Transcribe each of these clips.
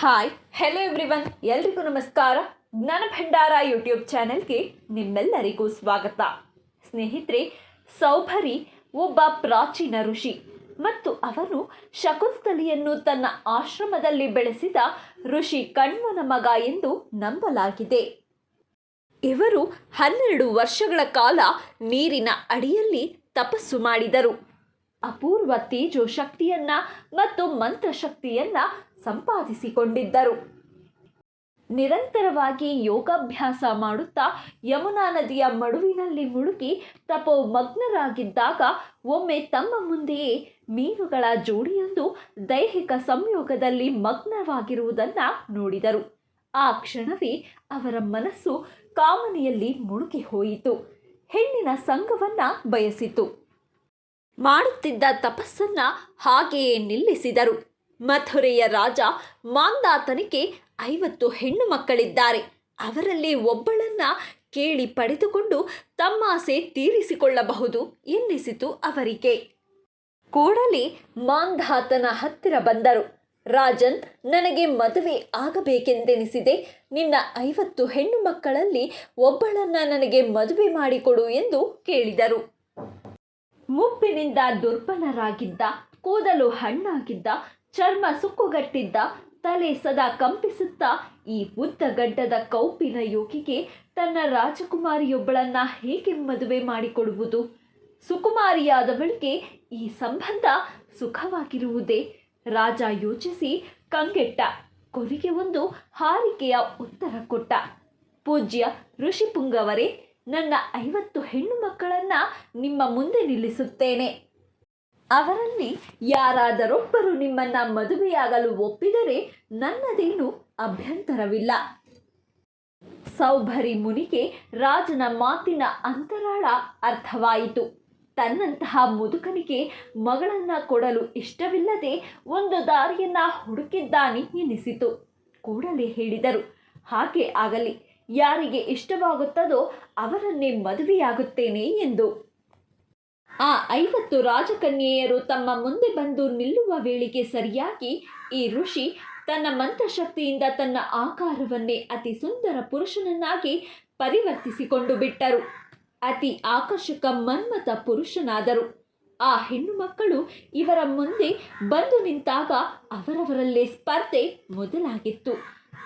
Hi hello everyone ಎಲ್ರಿಗೂ ನಮಸ್ಕಾರ. ಜ್ಞಾನ ಭಂಡಾರ ಯೂಟ್ಯೂಬ್ ಚಾನೆಲ್ಗೆ ನಿಮ್ಮೆಲ್ಲರಿಗೂ ಸ್ವಾಗತ. ಸ್ನೇಹಿತರೆ, ಸೌಭರಿ ಒಬ್ಬ ಪ್ರಾಚೀನ ಋಷಿ ಮತ್ತು ಅವನು ಶಕುಂತಲಿಯನ್ನು ತನ್ನ ಆಶ್ರಮದಲ್ಲಿ ಬೆಳೆಸಿದ ಋಷಿ ಕಣ್ವನ ಮಗ ಎಂದು ನಂಬಲಾಗಿದೆ. ಇವರು ಹನ್ನೆರಡು ವರ್ಷಗಳ ಕಾಲ ನೀರಿನ ಅಡಿಯಲ್ಲಿ ತಪಸ್ಸು ಮಾಡಿದರು. ಅಪೂರ್ವ ತೇಜೋ ಶಕ್ತಿಯನ್ನ ಮತ್ತು ಮಂತ್ರಶಕ್ತಿಯನ್ನ ಸಂಪಾದಿಸಿಕೊಂಡಿದ್ದರು. ನಿರಂತರವಾಗಿ ಯೋಗಾಭ್ಯಾಸ ಮಾಡುತ್ತಾ ಯಮುನಾ ನದಿಯ ಮಡುವಿನಲ್ಲಿ ಮುಳುಗಿ ತಪೋಮಗ್ನರಾಗಿದ್ದಾಗ ಒಮ್ಮೆ ತಮ್ಮ ಮುಂದೆಯೇ ಮೀನುಗಳ ಜೋಡಿಯೊಂದು ದೈಹಿಕ ಸಂಯೋಗದಲ್ಲಿ ಮಗ್ನವಾಗಿರುವುದನ್ನು ನೋಡಿದರು. ಆ ಕ್ಷಣವೇ ಅವರ ಮನಸ್ಸು ಕಾಮನೆಯಲ್ಲಿ ಮುಳುಗಿ ಹೋಯಿತು. ಹೆಣ್ಣಿನ ಸಂಘವನ್ನು ಬಯಸಿತು. ಮಾಡುತ್ತಿದ್ದ ತಪಸ್ಸನ್ನು ಹಾಗೆಯೇ ನಿಲ್ಲಿಸಿದರು. ಮಥುರೆಯ ರಾಜ ಮಾಂದಾತನಿಗೆ ಐವತ್ತು ಹೆಣ್ಣು ಮಕ್ಕಳಿದ್ದಾರೆ. ಅವರಲ್ಲಿ ಒಬ್ಬಳನ್ನ ಕೇಳಿ ಪಡೆದುಕೊಂಡು ತಮ್ಮ ಆಸೆ ತೀರಿಸಿಕೊಳ್ಳಬಹುದು ಎನ್ನಿಸಿತು ಅವರಿಗೆ. ಕೂಡಲೇ ಮಾಂಧಾತನ ಹತ್ತಿರ ಬಂದರು. ರಾಜನ್, ನನಗೆ ಮದುವೆ ಆಗಬೇಕೆಂದೆನಿಸಿದೆ. ನಿನ್ನ ಐವತ್ತು ಹೆಣ್ಣು ಮಕ್ಕಳಲ್ಲಿ ಒಬ್ಬಳನ್ನ ನನಗೆ ಮದುವೆ ಮಾಡಿಕೊಡು ಎಂದು ಕೇಳಿದರು. ಮುಪ್ಪಿನಿಂದ ದುರ್ಬಲರಾಗಿದ್ದ, ಕೂದಲು ಹಣ್ಣಾಗಿದ್ದ ಚರ್ಮ ಸುಕ್ಕುಗಟ್ಟಿದ್ದ, ತಲೆ ಸದಾ ಕಂಪಿಸುತ್ತಾ ಈ ಉದ್ದಗಡ್ಡದ ಕೌಪಿನ ಯೋಗಿಗೆ ತನ್ನ ರಾಜಕುಮಾರಿಯೊಬ್ಬಳನ್ನ ಹೇಗೆ ಮದುವೆ ಮಾಡಿಕೊಡುವುದು? ಸುಕುಮಾರಿಯಾದವಳಿಗೆ ಈ ಸಂಬಂಧ ಸುಖವಾಗಿರುವುದೇ? ರಾಜ ಯೋಚಿಸಿ ಕಂಗೆಟ್ಟ ಕೊನೆಗೆ ಒಂದು ಹಾರಿಕೆಯ ಉತ್ತರ ಕೊಟ್ಟ. ಪೂಜ್ಯ ಋಷಿಪುಂಗವರೇ, ನನ್ನ ಐವತ್ತು ಹೆಣ್ಣು ಮಕ್ಕಳನ್ನ ನಿಮ್ಮ ಮುಂದೆ ನಿಲ್ಲಿಸುತ್ತೇನೆ. ಅವರಲ್ಲಿ ಯಾರಾದರೊಬ್ಬರು ನಿಮ್ಮನ್ನ ಮದುವೆಯಾಗಲು ಒಪ್ಪಿದರೆ ನನ್ನದೇನು ಅಭ್ಯಂತರವಿಲ್ಲ. ಸೌಭರಿ ಮುನಿಗೆ ರಾಜನ ಮಾತಿನ ಅಂತರಾಳ ಅರ್ಥವಾಯಿತು. ತನ್ನಂತಹ ಮುದುಕನಿಗೆ ಮಗಳನ್ನ ಕೊಡಲು ಇಷ್ಟವಿಲ್ಲದೆ ಒಂದು ದಾರಿಯನ್ನ ಹುಡುಕಿದ್ದಾನೆ ಎನಿಸಿತು. ಕೂಡಲೇ ಹೇಳಿದರು, ಹಾಗೆ ಆಗಲಿ. ಯಾರಿಗೆ ಇಷ್ಟವಾಗುತ್ತದೋ ಅವರನ್ನೇ ಮದುವೆಯಾಗುತ್ತೇನೆ ಎಂದು. ಆ ಐವತ್ತು ರಾಜಕನ್ಯೆಯರು ತಮ್ಮ ಮುಂದೆ ಬಂದು ನಿಲ್ಲುವ ವೇಳೆಗೆ ಸರಿಯಾಗಿ ಈ ಋಷಿ ತನ್ನ ಮಂತ್ರಶಕ್ತಿಯಿಂದ ತನ್ನ ಆಕಾರವನ್ನೇ ಅತಿ ಸುಂದರ ಪುರುಷನನ್ನಾಗಿ ಪರಿವರ್ತಿಸಿಕೊಂಡು ಬಿಟ್ಟರು. ಅತಿ ಆಕರ್ಷಕ ಮನ್ಮಥ ಪುರುಷನಾದರು. ಆ ಹೆಣ್ಣು ಮಕ್ಕಳು ಇವರ ಮುಂದೆ ಬಂದು ನಿಂತಾಗ ಅವರವರಲ್ಲೇ ಸ್ಪರ್ಧೆ ಮೊದಲಾಗಿತ್ತು.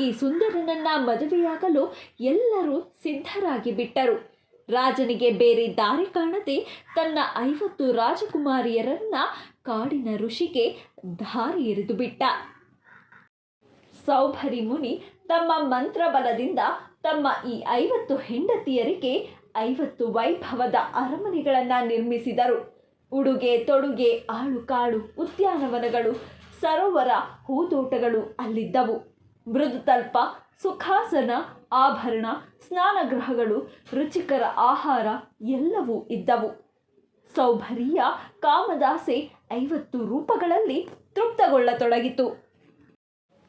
ಈ ಸುಂದರನನ್ನ ಮದುವೆಯಾಗಲು ಎಲ್ಲರೂ ಸಿದ್ಧರಾಗಿ ಬಿಟ್ಟರು. ರಾಜನಿಗೆ ಬೇರೆ ದಾರಿ ಕಾಣದೆ ತನ್ನ ಐವತ್ತು ರಾಜಕುಮಾರಿಯರನ್ನ ಕಾಡಿನ ಋಷಿಗೆ ದಾರಿ ಎರೆದು ಬಿಟ್ಟ. ಸೌಭರಿ ಮುನಿ ತಮ್ಮ ಮಂತ್ರಬಲದಿಂದ ತಮ್ಮ ಈ ಐವತ್ತು ಹೆಂಡತಿಯರಿಗೆ ಐವತ್ತು ವೈಭವದ ಅರಮನೆಗಳನ್ನು ನಿರ್ಮಿಸಿದರು. ಉಡುಗೆ ತೊಡುಗೆ ಆಳು ಕಾಳು ಉದ್ಯಾನವನಗಳು ಸರೋವರ ಹೂದೋಟಗಳು ಅಲ್ಲಿದ್ದವು. ಮೃದುತಲ್ಪ ಸುಖಾಸನ, ಆಭರಣ, ಸ್ನಾನಗೃಹಗಳು, ರುಚಿಕರ ಆಹಾರ ಎಲ್ಲವೂ ಇದ್ದವು. ಸೌಭರಿಯ ಕಾಮದಾಸೆ ಐವತ್ತು ರೂಪಗಳಲ್ಲಿ ತೃಪ್ತಗೊಳ್ಳತೊಡಗಿತು.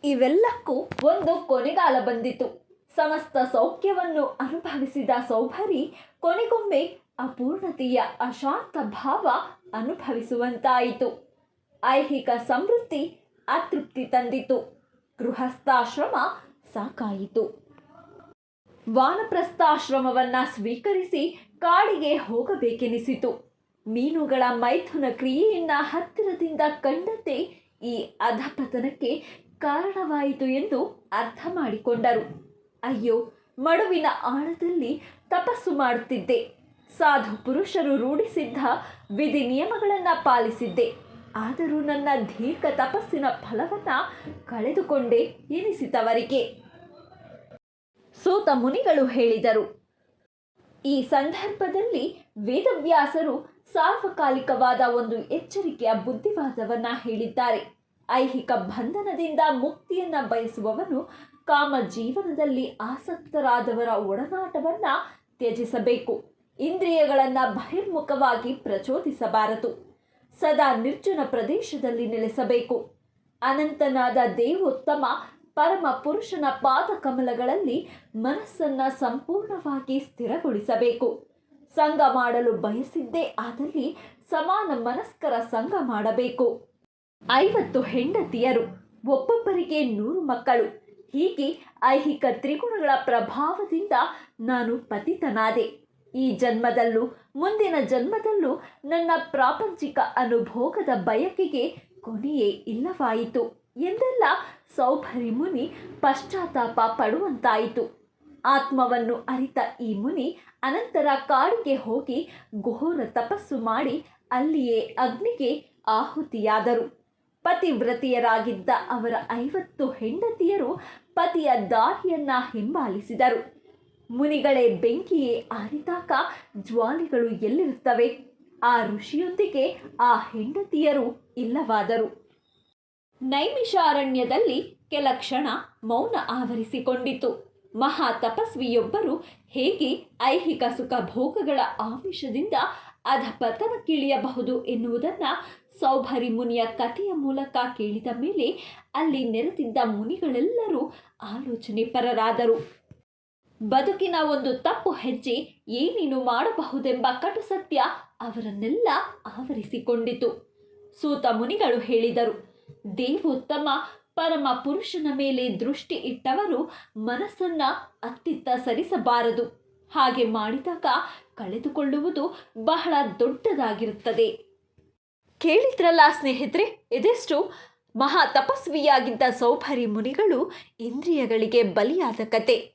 ಇವೆಲ್ಲಕ್ಕೂ ಒಂದು ಕೊನೆಗಾಲ ಬಂದಿತು. ಸಮಸ್ತ ಸೌಖ್ಯವನ್ನು ಅನುಭವಿಸಿದ ಸೌಭರಿ ಕೊನೆಗೊಮ್ಮೆ ಅಪೂರ್ಣತೆಯ ಅಶಾಂತ ಭಾವ ಅನುಭವಿಸುವಂತಾಯಿತು. ಐಹಿಕ ಸಮೃದ್ಧಿ ಅತೃಪ್ತಿ ತಂದಿತು. ಗೃಹಸ್ಥಾಶ್ರಮ ಸಾಕಾಯಿತು. ವಾನಪ್ರಸ್ಥಾಶ್ರಮವನ್ನ ಸ್ವೀಕರಿಸಿ ಕಾಡಿಗೆ ಹೋಗಬೇಕೆನಿಸಿತು. ಮೀನುಗಳ ಮೈಥುನ ಕ್ರಿಯೆಯನ್ನ ಹತ್ತಿರದಿಂದ ಕಂಡಂತೆ ಈ ಅಧಪತನಕ್ಕೆ ಕಾರಣವಾಯಿತು ಎಂದು ಅರ್ಥ ಮಾಡಿಕೊಂಡರು ಅಯ್ಯೋ, ಮಡುವಿನ ಆಳದಲ್ಲಿ ತಪಸ್ಸು ಮಾಡುತ್ತಿದ್ದೆ. ಸಾಧು ಪುರುಷರು ರೂಢಿಸಿದ್ದ ವಿಧಿ ನಿಯಮಗಳನ್ನು ಪಾಲಿಸಿದ್ದೆ. ಆದರೂ ನನ್ನ ದೀರ್ಘ ತಪಸ್ಸಿನ ಫಲವನ್ನು ಕಳೆದುಕೊಂಡೆ ಎನಿಸಿತವರಿಗೆ ಸೂತ ಮುನಿಗಳು ಹೇಳಿದರು. ಈ ಸಂದರ್ಭದಲ್ಲಿ ವೇದವ್ಯಾಸರು ಸಾರ್ವಕಾಲಿಕವಾದ ಒಂದು ಎಚ್ಚರಿಕೆಯ ಬುದ್ಧಿವಾದವನ್ನ ಹೇಳಿದ್ದಾರೆ. ಐಹಿಕ ಬಂಧನದಿಂದ ಮುಕ್ತಿಯನ್ನ ಬಯಸುವವನು ಕಾಮ ಜೀವನದಲ್ಲಿ ಆಸಕ್ತರಾದವರ ಒಡನಾಟವನ್ನ ತ್ಯಜಿಸಬೇಕು. ಇಂದ್ರಿಯಗಳನ್ನು ಬಹಿರ್ಮುಖವಾಗಿ ಪ್ರಚೋದಿಸಬಾರದು. ಸದಾ ನಿರ್ಜನ ಪ್ರದೇಶದಲ್ಲಿ ನೆಲೆಸಬೇಕು. ಅನಂತನಾದ ದೇವೋತ್ತಮ ಪರಮ ಪುರುಷನ ಪಾದಕಮಲಗಳಲ್ಲಿ ಮನಸ್ಸನ್ನ ಸಂಪೂರ್ಣವಾಗಿ ಸ್ಥಿರಗೊಳಿಸಬೇಕು. ಸಂಘ ಮಾಡಲು ಬಯಸಿದ್ದೇ ಆದಲ್ಲಿ ಸಮಾನ ಮನಸ್ಕರ ಸಂಘ ಮಾಡಬೇಕು. ಐವತ್ತು ಹೆಂಡತಿಯರು, ಒಬ್ಬೊಬ್ಬರಿಗೆ ನೂರು ಮಕ್ಕಳು. ಹೀಗೆ ಐಹಿಕ ತ್ರಿಗುಣಗಳ ಪ್ರಭಾವದಿಂದ ನಾನು ಪತಿತನಾದೆ. ಈ ಜನ್ಮದಲ್ಲೂ, ಮುಂದಿನ ಜನ್ಮದಲ್ಲೂ ನನ್ನ ಪ್ರಾಪಂಚಿಕ ಅನುಭೋಗದ ಬಯಕೆಗೆ ಕೊನೆಯೇ ಇಲ್ಲವಾಯಿತು. ಎಂದೆಲ್ಲ ಸೌಭರಿ ಮುನಿ ಪಶ್ಚಾತ್ತಾಪ ಪಡುವಂತಾಯಿತು. ಆತ್ಮವನ್ನು ಅರಿತ ಈ ಮುನಿ ಅನಂತರ ಕಾಡಿಗೆ ಹೋಗಿ ಘೋರ ತಪಸ್ಸು ಮಾಡಿ ಅಲ್ಲಿಯೇ ಅಗ್ನಿಗೆ ಆಹುತಿಯಾದರು. ಪತಿವ್ರತಿಯರಾಗಿದ್ದ ಅವರ ಐವತ್ತು ಹೆಂಡತಿಯರು ಪತಿಯ ದಾರಿಯನ್ನ ಹಿಂಬಾಲಿಸಿದರು. ಮುನಿಗಳೇ ಬೆಂಕಿಯೇ ಆರಿದಾಗ ಜ್ವಾಲೆಗಳು ಎಲ್ಲಿರುತ್ತವೆ? ಆ ಋಷಿಯೊಂದಿಗೆ ಆ ಹೆಂಡತಿಯರು ಇಲ್ಲವಾದರು. ನೈಮಿಷಾರಣ್ಯದಲ್ಲಿ ಕೆಲ ಕ್ಷಣ ಮೌನ ಆವರಿಸಿಕೊಂಡಿತು. ಮಹಾ ತಪಸ್ವಿಯೊಬ್ಬರು ಹೇಗೆ ಐಹಿಕ ಸುಖ ಭೋಗಗಳ ಆಮಿಷದಿಂದ ಅಧಪತನಕ್ಕಿಳಿಯಬಹುದು ಎನ್ನುವುದನ್ನು ಸೌಭರಿ ಮುನಿಯ ಕಥೆಯ ಮೂಲಕ ಕೇಳಿದ ಮೇಲೆ ಅಲ್ಲಿ ನೆರೆದಿದ್ದ ಮುನಿಗಳೆಲ್ಲರೂ ಆಲೋಚನೆ ಪರರಾದರು ಬದುಕಿನ ಒಂದು ತಪ್ಪು ಹೆಜ್ಜೆ ಏನೇನು ಮಾಡಬಹುದೆಂಬ ಕಟು ಸತ್ಯ ಅವರನ್ನೆಲ್ಲ ಆವರಿಸಿಕೊಂಡಿತು. ಸೂತ ಮುನಿಗಳು ಹೇಳಿದರು ದೇವೋತ್ತಮ ಪರಮ ಪುರುಷನ ಮೇಲೆ ದೃಷ್ಟಿ ಇಟ್ಟವರು ಮನಸ್ಸನ್ನ ಅತ್ತಿತ್ತ ಸರಿಸಬಾರದು. ಹಾಗೆ ಮಾಡಿದಾಗ ಕಳೆದುಕೊಳ್ಳುವುದು ಬಹಳ ದೊಡ್ಡದಾಗಿರುತ್ತದೆ. ಕೇಳಿದ್ರಲ್ಲ ಸ್ನೇಹಿತರೆ, ಇದೆಷ್ಟು ಮಹಾ ತಪಸ್ವಿಯಾಗಿದ್ದ ಸೌಭರಿ ಮುನಿಗಳು ಇಂದ್ರಿಯಗಳಿಗೆ ಬಲಿಯಾದ ಕತೆ.